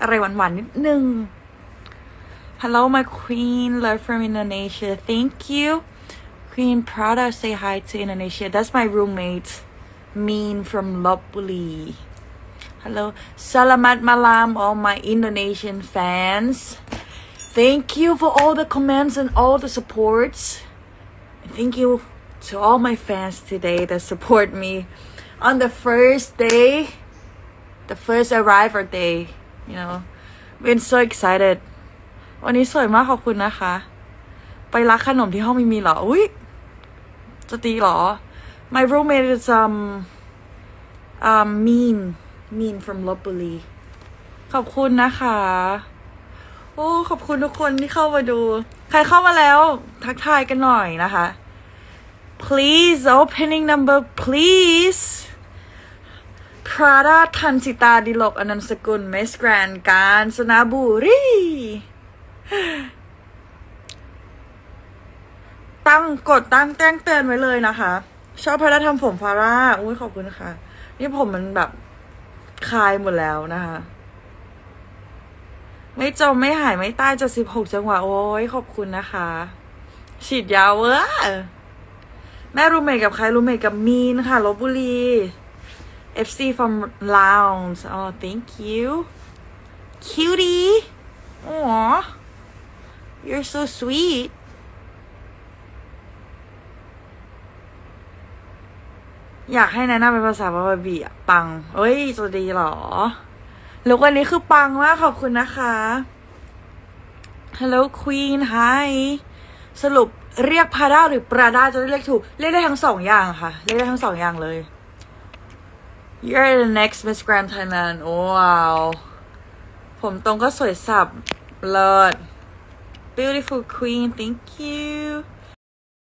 อะไรหวานๆนิดนึง Hello my queen love from Indonesia thank you Queen Prada say hi to Indonesia that's my roommate Mean from Lopburi Hello Salamat malam all my Indonesian fans Thank you for all the comments and all the supports Thank you to all my fans today that support me on the first day, the first arrival day. You know, been so excited. วันนี้สวยมากขอบคุณนะคะ ไปรักขนมที่ห้องไม่มีเหรอ อุ้ยจะตีเหรอ My roommate is um um mean mean from Lopburi ขอบคุณนะคะ โอ้ ขอบคุณทุกคนที่เข้ามาดู ใครเข้ามาแล้ว ทักทายกันหน่อยนะคะ please opening number please Prada ทันสิตาดิลกอนันต์สกุล Miss Grand การสนาบุรีตั้งกดตั้งแจ้งเตือนไว้เลยนะคะ ชอบพระทำผมฟาร่าอุ้ยขอบคุณค่ะ นี่ผมมันแบบคลายหมดแล้วนะคะ ไม่จมไม่หายไม่ใต้จะสิบหกจังหวะ โอ้ยขอบคุณนะคะ ฉีดยาวเวอแม่รูเมทกับใครรูเมทกับมีนค่ะลบบุรี FC from Laos oh thank you cutie Aw you're so sweet อยากให้แนะนำเป็นภาษาบาบาบีอะปัง เอ้ยจะดีเหรอแล้ววันนี้คือปังมากขอบคุณนะคะ Hello Queen Hi สรุปเรียกพาด้าหรือปราด้าจะได้เรียกถูก เรียกได้ทั้งสองอย่างค่ะ เรียกได้ทั้งสองอย่างเลย You're the next Miss Grand Thailand โอ้ว้าว ผมตรงก็สวยสับ เลิศ Beautiful Queen thank you